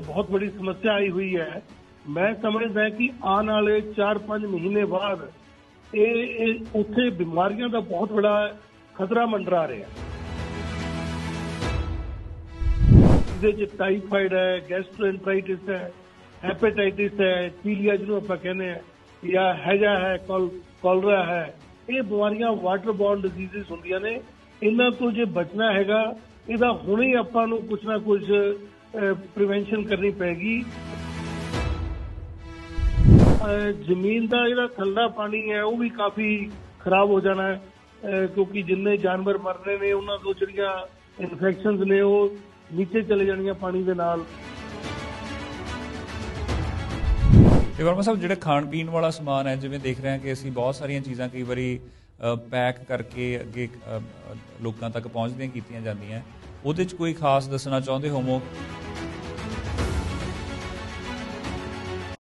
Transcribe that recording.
ਬਹੁਤ ਵੱਡੀ ਸਮੱਸਿਆ ਆਈ ਹੋਈ ਹੈ। ਮੈਂ ਸਮਝਦਾ ਕਿ ਆਉਣ ਵਾਲੇ 4-5 ਮਹੀਨੇ ਬਾਅਦ ਇਹ ਇਹ ਉੱਥੇ ਬਿਮਾਰੀਆਂ ਦਾ ਬਹੁਤ ਵੱਡਾ ਖਤਰਾ ਮੰਡਰਾ ਰਿਹਾ ਹੈ। ਜਿਹਦੇ ਚ ਟਾਈਫਾਈਡ ਹੈ ਗੈਸਟ੍ਰੋਐਂਟਰਾਈਟਿਸ ਹੈ, ਹੈਪੇਟਾਈਟਿਸ ਹੈ, ਪੀਲੀਆ ਜਿਹਨੂੰ ਆਪਾਂ ਕਹਿੰਦੇ ਆ ਜਾਂ ਹੈਜਾ ਹੈ, ਕੋਲ, ਕੋਲਰਾ ਹੈ, ਇਹ ਬਿਮਾਰੀਆਂ ਵਾਟਰ ਬੋਰਨ ਡਿਜ਼ੀਜ਼ਸ ਹੁੰਦੀਆਂ ਨੇ। ਇਹਨਾਂ ਤੋਂ ਜੇ ਬਚਣਾ ਹੈਗਾ, ਇਹਦਾ ਹੁਣੇ ਆਪਾਂ ਨੂੰ ਕੁਝ ਨਾ ਕੁਝ ਪ੍ਰੀਵੈਂਸ਼ਨ ਕਰਨੀ ਪੈਗੀ। ਜ਼ਮੀਨ ਦਾ ਜਿਹੜਾ ਥੱਲਾ ਪਾਣੀ ਹੈ, ਉਹ ਵੀ ਕਾਫੀ ਖਰਾਬ ਹੋ ਜਾਣਾ ਹੈ। ਕਿਉਂਕਿ ਜਿੰਨੇ ਜਾਨਵਰ ਮਰ ਨੇ, ਉਹਨਾਂ ਤੋਂ ਜਿਹੜੀਆਂ ਇਨਫੈਕਸ਼ਨਸ ਨੇ, ਉਹ ਨੀਚੇ ਚਲੇ ਜਾਣੀਆਂ ਪਾਣੀ ਦੇ ਨਾਲ। ਤੇ ਵਰਮਾ ਸਾਹਿਬ, ਜਿਹੜੇ ਖਾਣ ਪੀਣ ਵਾਲਾ ਸਮਾਨ ਹੈ, ਜਿਵੇਂ ਦੇਖ ਰਹੇ ਹਾਂ ਕਿ ਅਸੀਂ ਬਹੁਤ ਸਾਰੀਆਂ ਚੀਜ਼ਾਂ ਕਈ ਵਾਰੀ ਪੈਕ ਕਰਕੇ ਅੱਗੇ ਲੋਕਾਂ ਤੱਕ ਪਹੁੰਚਦੀਆਂ ਕੀਤੀਆਂ ਜਾਂਦੀਆਂ। ਉਹਦੇ 'ਚ ਕੋਈ ਖਾਸ ਦੱਸਣਾ ਚਾਹੁੰਦੇ ਹੋਵੋ